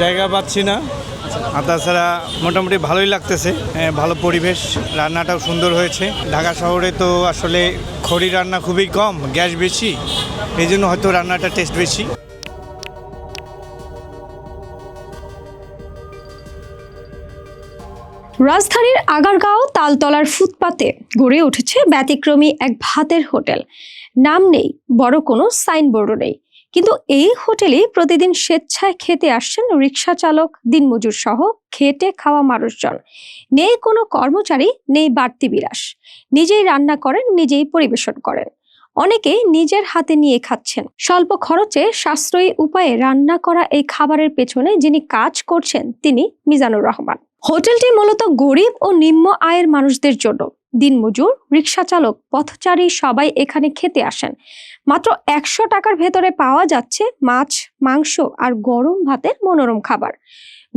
জায়গা পাচ্ছি না। আর তাছাড়া মোটামুটি ভালোই লাগতেছে। ভালো পরিবেশ, রান্নাটাও সুন্দর হয়েছে। ঢাকা শহরে তো আসলে খড়ি রান্না খুবই কম, গ্যাস বেশি। এই জন্য হয়তো রান্নাটা টেস্ট বেশি। রাজধানীর আগারগাঁও তালতলার ফুটপাতে গড়ে উঠেছে ব্যতিক্রমী এক ভাতের হোটেল। নাম নেই, বড় কোনো সাইনবোর্ডও নেই। কিন্তু এই হোটেলে প্রতিদিন স্বেচ্ছায় খেতে আসছেন রিক্সা চালক, দিনমজুর সহ খেটে খাওয়া মানুষজন। নেই কোনো কর্মচারী, নেই বাড়তি বিলাস। নিজেই রান্না করেন, নিজেই পরিবেশন করেন। অনেকে নিজের হাতে নিয়ে খাচ্ছেন। স্বল্প খরচে সাশ্রয়ী উপায়ে রান্না করা এই খাবারের পেছনে যিনি কাজ করছেন, তিনি মিজানুর রহমান। হোটেলটি মূলত গরিব ও নিম্ন আয়ের মানুষদের জন্য। দিনমজুর রিক্সা চালক পথচারী সবাই এখানে খেতে আসেন। মাত্র একশো টাকার ভেতরে পাওয়া যাচ্ছে মাছ, মাংস আর গরম ভাতের মনোরম খাবার।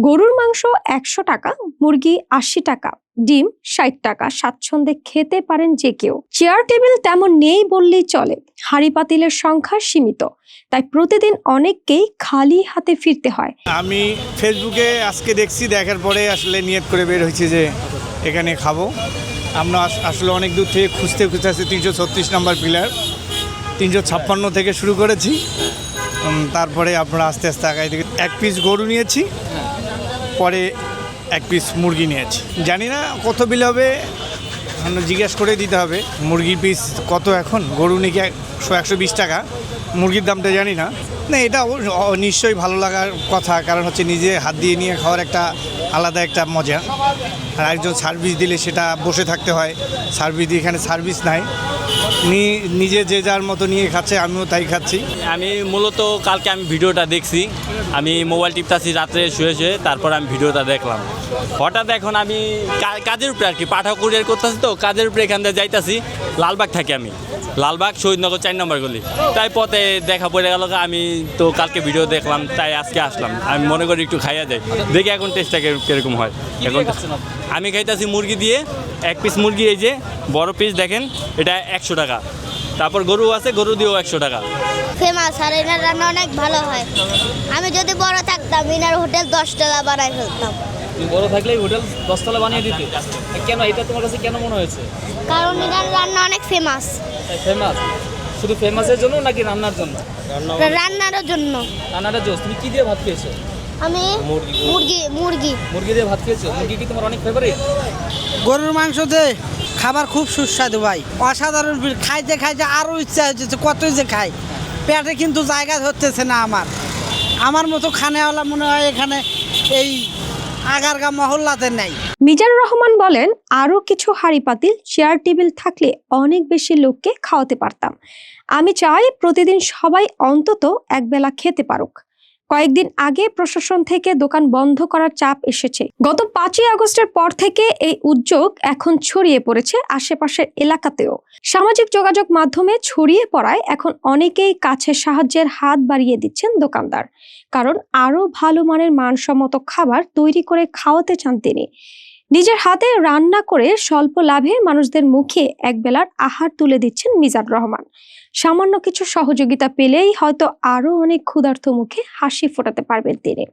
গরুর মাংস একশো টাকা, মুরগি আশি টাকা, ডিম ষাট টাকা, স্বাচ্ছন্দ্যে খেতে পারেন যে কেউ। চেয়ার টেবিল তেমন নেই বললেই চলে, হাঁড়ি পাতিলের সংখ্যা সীমিত, তাই প্রতিদিন অনেককেই খালি হাতে ফিরতে হয়। আমি ফেসবুকে আজকে দেখছি, দেখার পরে আসলে নিয়ত করে বের হয়েছি যে এখানে খাব। আমরা আসলে অনেক দূর থেকে খুঁজতে খুঁজতে আসছি, তিনশো ছত্রিশ নম্বর পিলার, তিনশো ছাপ্পান্ন থেকে শুরু করেছি। তারপরে আপনারা আস্তে আস্তে আগাই থেকে এক পিস গরু নিয়েছি পরে এক পিস মুরগি নিয়েছি। জানি না কত বিল হবে জিজ্ঞেস করে দিতে হবে, মুরগির পিস কত এখন? গরু নাকি একশো একশো বিশ টাকা। মুরগির দামটা জানি না। না, এটা নিশ্চয়ই ভালো লাগার কথা। কারণ হচ্ছে নিজে হাত দিয়ে নিয়ে খাওয়ার একটা আলাদা একটা মজা। আর একজন সার্ভিস দিলে সেটা বসে থাকতে হয়। সার্ভিস দিয়ে এখানে সার্ভিস নাই। নিজে যে যার মতো নিয়ে খাচ্ছে, আমিও তাই খাচ্ছি। আমি মূলত কালকে আমি ভিডিওটা দেখছি। আমি মোবাইল টিপতাছি, রাত্রে শুয়ে শুয়ে, তারপর আমি ভিডিওটা দেখলাম। হঠাৎ এখন আমি কাজের উপরে আর কি পাঠা কুরিয়ার করতেছি তো, কাজের উপরে এখান থেকে যাইতাছি, লালবাগ থাকি আমি। লালবাগ শহীদনগর চার নম্বর গলি। তাই পথে দেখা পড়ে গেল আমি তো কালকে ভিডিও দেখলাম তাই আজকে আসলাম। আমি মনে করি একটু খাইয়া যাই। দেখি এখন টেস্টটা কীরকম হয়। এখন আমি খাইতাছি মুরগি দিয়ে এক পিস মুরগি এই যে বড় পিস দেখেন এটা একশো টাকা। তারপর গরু আছে গরু দিয়েও একশো টাকা। ফেমাস আর এনার রান্না অনেক ভালো হয়। আমি যদি বড় থাকতাম এনার হোটেল দশ টাকা বানাই ফেলতাম। তুমি বড় থাকলেই হোটেল দশতলা বানিয়ে দিতে। কেন? এটা তোমার কাছে কেন মনে হয়েছে? কারণ এনার রান্না অনেক ফেমাস ফেমাস শুধু ফেমাসের জন্য নাকি রান্নার জন্য? রান্নার জন্য। রান্নাটা জোস। তুমি কি দিয়ে ভাত খেয়েছো? আমি মুরগি। মুরগি মুরগি। দিয়ে ভাত খেয়েছো? মুরগি কি তোমার অনেক ফেভারিট গরুর মাংস দে খাবার খুব সুস্বাদু ভাই। অসাধারণ খাইতে খাইতে আরও ইচ্ছা হচ্ছে কতই যে খাই। পেটে কিন্তু জায়গা ধরতেছে না আমার। আমার মতো খানেওয়ালা মনে হয় এখানে এই আগারগা মহল্লাতে নেই। মিজানুর রহমান বলেন, আরও কিছু হাড়ি পাতিল, চেয়ার টেবিল থাকলে অনেক বেশি লোককে খাওয়াতে পারতাম। আমি চাই প্রতিদিন সবাই অন্তত একবেলা খেতে পারুক। কয়েকদিন আগে প্রশাসন থেকে দোকান বন্ধ করার চাপ এসেছে। গত পাঁচই আগস্টের পর থেকে এই উদ্যোগ এখন ছড়িয়ে পড়েছে আশেপাশের এলাকাতেও। সামাজিক যোগাযোগ মাধ্যমে ছড়িয়ে পড়ায় এখন অনেকেই কাছে সাহায্যের হাত বাড়িয়ে দিচ্ছেন দোকানদার। কারণ আরও ভালো মানের মানসম্মত খাবার তৈরি করে খাওয়াতে চান তিনি। নিজের হাতে রান্না করে স্বল্প লাভে মানুষদের মুখে একবেলার আহার তুলে দিচ্ছেন মিজার রহমান। সামান্য কিছু সহযোগিতা পেলেই হয়তো আরও অনেক ক্ষুধার্ত মুখে হাসি ফোটাতে পারবেন তিনি।